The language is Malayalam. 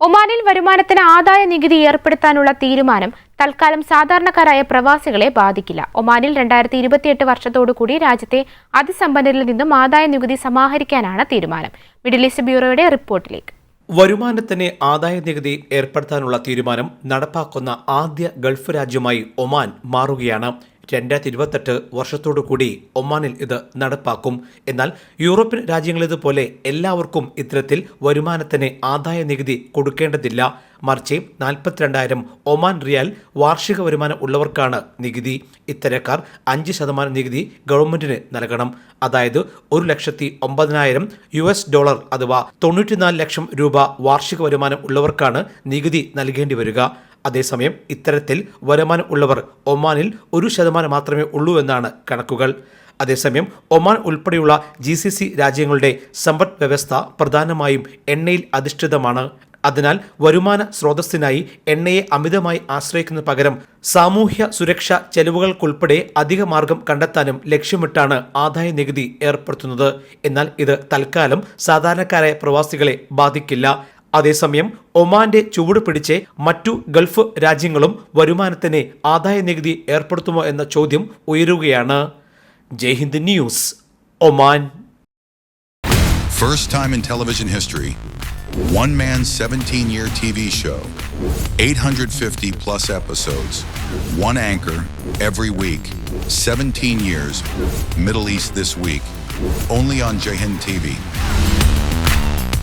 ഒമാനിൽ വരുമാനത്തിന് ആദായ നികുതി ഏർപ്പെടുത്താനുള്ള തീരുമാനം തൽക്കാലം സാധാരണക്കാരായ പ്രവാസികളെ ബാധിക്കില്ല. ഒമാനിൽ രണ്ടായിരത്തി ഇരുപത്തിയെട്ട് വർഷത്തോടുകൂടി രാജ്യത്തെ അതിസമ്പന്നരിൽ നിന്നും ആദായ നികുതി സമാഹരിക്കാനാണ് തീരുമാനം. മിഡിൽ ഈസ്റ്റ് ബ്യൂറോയുടെ റിപ്പോർട്ടിലേക്ക്. വരുമാനത്തിന് ആദായ നികുതി ഏർപ്പെടുത്താനുള്ള തീരുമാനം നടപ്പാക്കുന്ന ആദ്യ ഗൾഫ് രാജ്യമായി ഒമാൻ മാറുകയാണ്. രണ്ടായിരത്തി ഇരുപത്തെട്ട് വർഷത്തോടു കൂടി ഒമാനിൽ ഇത് നടപ്പാക്കും. എന്നാൽ യൂറോപ്യൻ രാജ്യങ്ങളിതുപോലെ എല്ലാവർക്കും ഇത്തരത്തിൽ വരുമാനത്തിന് ആദായ നികുതി കൊടുക്കേണ്ടതില്ല. മറിച്ച് നാൽപ്പത്തിരണ്ടായിരം ഒമാൻ റിയാൽ വാർഷിക വരുമാനം ഉള്ളവർക്കാണ് നികുതി. ഇത്തരക്കാർ അഞ്ച് ശതമാനം നികുതി ഗവൺമെന്റിന് നൽകണം. അതായത് ഒരു ലക്ഷത്തി ഒമ്പതിനായിരം യു എസ് ഡോളർ അഥവാ തൊണ്ണൂറ്റിനാല് ലക്ഷം രൂപ വാർഷിക വരുമാനം ഉള്ളവർക്കാണ് നികുതി നൽകേണ്ടി വരിക. അതേസമയം ഇത്തരത്തിൽ വരുമാനം ഉള്ളവർ ഒമാനിൽ ഒരു ശതമാനം മാത്രമേ ഉള്ളൂ എന്നാണ് കണക്കുകൾ. അതേസമയം ഒമാൻ ഉൾപ്പെടെയുള്ള ജി സി സി രാജ്യങ്ങളുടെ സമ്പദ് വ്യവസ്ഥ പ്രധാനമായും എണ്ണയിൽ അധിഷ്ഠിതമാണ്. അതിനാൽ വരുമാന സ്രോതസ്സിനായി എണ്ണയെ അമിതമായി ആശ്രയിക്കുന്ന പകരം സാമൂഹ്യ സുരക്ഷ ചെലവുകൾക്കുൾപ്പെടെ അധിക മാർഗം കണ്ടെത്താനും ലക്ഷ്യമിട്ടാണ് ആദായ നികുതി ഏർപ്പെടുത്തുന്നത്. എന്നാൽ ഇത് തൽക്കാലം സാധാരണക്കാരായ പ്രവാസികളെ ബാധിക്കില്ല. അതേസമയം ഒമാന്റെ ചുവട് പിടിച്ച് മറ്റു ഗൾഫ് രാജ്യങ്ങളും വരുമാനത്തിന് ആദായ നികുതി ഏർപ്പെടുത്തുമോ എന്ന ചോദ്യം ഉയരുകയാണ് Jaihind news Oman First time in television history, one man 17 year TV show, 850 plus episodes, one anchor every week, 17 years, Middle East this week, only on Jahin TV.